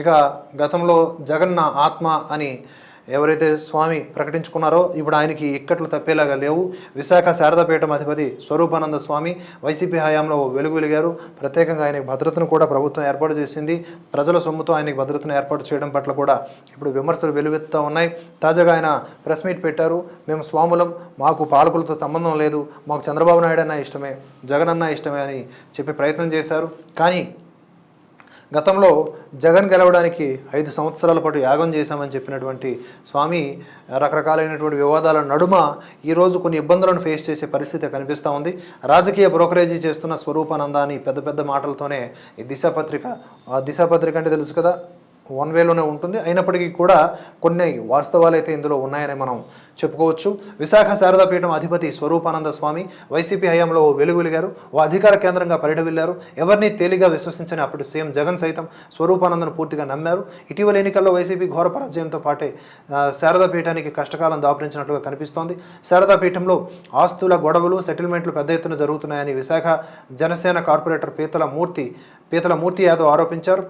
ఇక గతంలో జగన్న ఆత్మ అని ఎవరైతే స్వామి ప్రకటించుకున్నారో ఇప్పుడు ఆయనకి ఇక్కట్లు తప్పేలాగా లేవు. విశాఖ శారదాపీఠం అధిపతి స్వరూపానంద స్వామి వైసీపీ హయాంలో వెలుగు వెలిగారు. ప్రత్యేకంగా ఆయనకి భద్రతను కూడా ప్రభుత్వం ఏర్పాటు చేసింది. ప్రజల సొమ్ముతో ఆయనకి భద్రతను ఏర్పాటు చేయడం పట్ల కూడా ఇప్పుడు విమర్శలు వెలువెత్తుతూ ఉన్నాయి. తాజాగా ఆయన ప్రెస్ మీట్ పెట్టారు. మేము స్వాములం మాకు పాలకులతో సంబంధం లేదు. మాకు చంద్రబాబు నాయుడు అన్న ఇష్టమే జగన్ అన్న ఇష్టమే అని చెప్పి ప్రయత్నం చేశారు. కానీ గతంలో జగన్ గెలవడానికి ఐదు సంవత్సరాల పాటు యాగం చేశామని చెప్పినటువంటి స్వామి రకరకాలైనటువంటి వివాదాల నడుమ ఈరోజు కొన్ని ఇబ్బందులను ఫేస్ చేసే పరిస్థితి కనిపిస్తూ ఉంది. రాజకీయ బ్రోకరేజీ చేస్తున్న స్వరూపానంద అని పెద్ద పెద్ద మాటలతోనే ఈ దిశాపత్రిక దిశాపత్రిక అంటే తెలుసు కదా వన్ వేలోనే ఉంటుంది. అయినప్పటికీ కూడా కొన్ని వాస్తవాలు అయితే ఇందులో ఉన్నాయని మనం చెప్పుకోవచ్చు. విశాఖ శారదాపీఠం అధిపతి స్వరూపానంద స్వామి వైసీపీ హయాంలో ఓ వెలుగులిగారు. ఓ అధికార కేంద్రంగా పర్యట ఎవరిని తేలిగా విశ్వసించని అప్పటి సీఎం జగన్ సైతం స్వరూపానందను పూర్తిగా నమ్మారు. ఇటీవల ఎన్నికల్లో వైసీపీ ఘోర పరాజయంతో పాటే శారదాపీఠానికి కష్టకాలం దాపురించినట్లుగా కనిపిస్తోంది. శారదాపీఠంలో ఆస్తుల గొడవలు సెటిల్మెంట్లు పెద్ద ఎత్తున జరుగుతున్నాయని విశాఖ జనసేన కార్పొరేటర్ పీతల మూర్తి పీతల మూర్తి యాదవ్ ఆరోపించారు.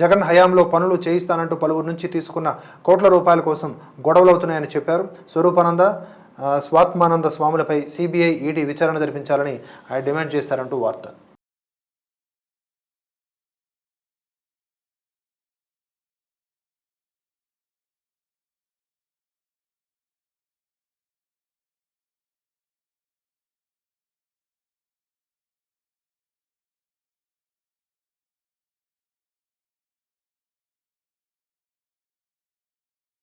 జగన్ హయాంలో పనులు చేయిస్తానంటూ పలువురు నుంచి తీసుకున్న కోట్ల రూపాయల కోసం గొడవలవుతున్నాయని చెప్పారు. స్వరూపానంద స్వాత్మానంద స్వాములపై సిబిఐ ఈడీ విచారణ జరిపించాలని ఆయన డిమాండ్ చేశారంటూ వార్త.